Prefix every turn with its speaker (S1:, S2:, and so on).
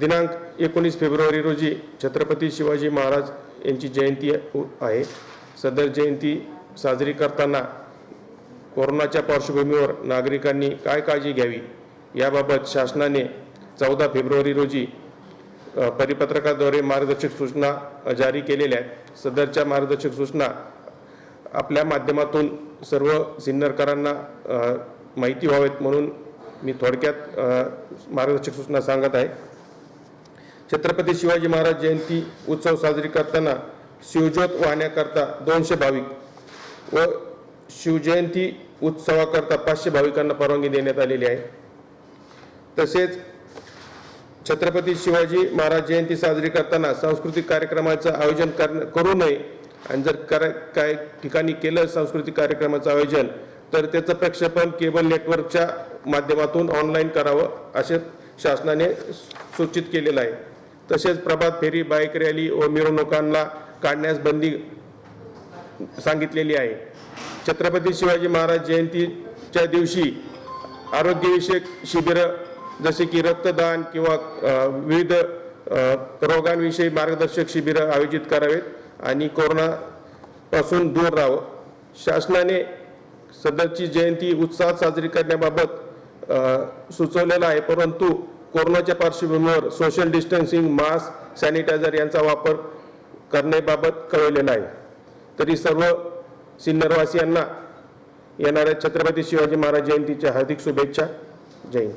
S1: दिनांक एकोणीस फेब्रुवारी रोजी छत्रपती शिवाजी महाराज यांची जयंती आहे. सदर जयंती साजरी करताना कोरोनाच्या पार्श्वभूमीवर नागरिकांनी काय काळजी घ्यावी याबाबत शासनाने चौदा फेब्रुवारी रोजी परिपत्रकाद्वारे मार्गदर्शक सूचना जारी केलेल्या आहेत. सदरच्या मार्गदर्शक सूचना आपल्या माध्यमातून सर्व सिन्नरकरांना माहिती व्हावेत म्हणून मी थोडक्यात मार्गदर्शक सूचना सांगत आहे. छत्रपती शिवाजी महाराज जयंती उत्सव साजरी करताना शिवज्योत वाहण्याकरता दोनशे भाविक व शिवजयंती उत्सवाकरता पाचशे भाविकांना परवानगी देण्यात आलेली आहे. तसेच छत्रपती शिवाजी महाराज जयंती साजरी करताना सांस्कृतिक कार्यक्रमाचं आयोजन कर करू नये. आणि जर करा काय ठिकाणी केलं सांस्कृतिक कार्यक्रमाचं आयोजन तर त्याचं प्रक्षेपण केबल नेटवर्कच्या माध्यमातून ऑनलाईन करावं असे शासनाने सूचित केलेलं आहे. तसेच प्रभात फेरी बाईक रॅली व मिरवणुकांना काढण्यास बंदी सांगितलेली आहे. छत्रपती शिवाजी महाराज जयंतीच्या दिवशी आरोग्यविषयक शिबिरं जसे की रक्तदान किंवा विविध रोगांविषयी मार्गदर्शक शिबिरं आयोजित करावेत आणि कोरोनापासून दूर राहावं. शासनाने सदरची जयंती उत्साहात साजरी करण्याबाबत सुचवलेलं आहे परंतु कोरोनाच्या पार्श्वभूमीवर सोशल डिस्टन्सिंग मास्क सॅनिटायझर यांचा वापर करण्याबाबत कळवलेलं आहे तरी सर्व सिन्नरवासियांना येणाऱ्या छत्रपती शिवाजी महाराज जयंतीच्या हार्दिक शुभेच्छा. जय हिंद.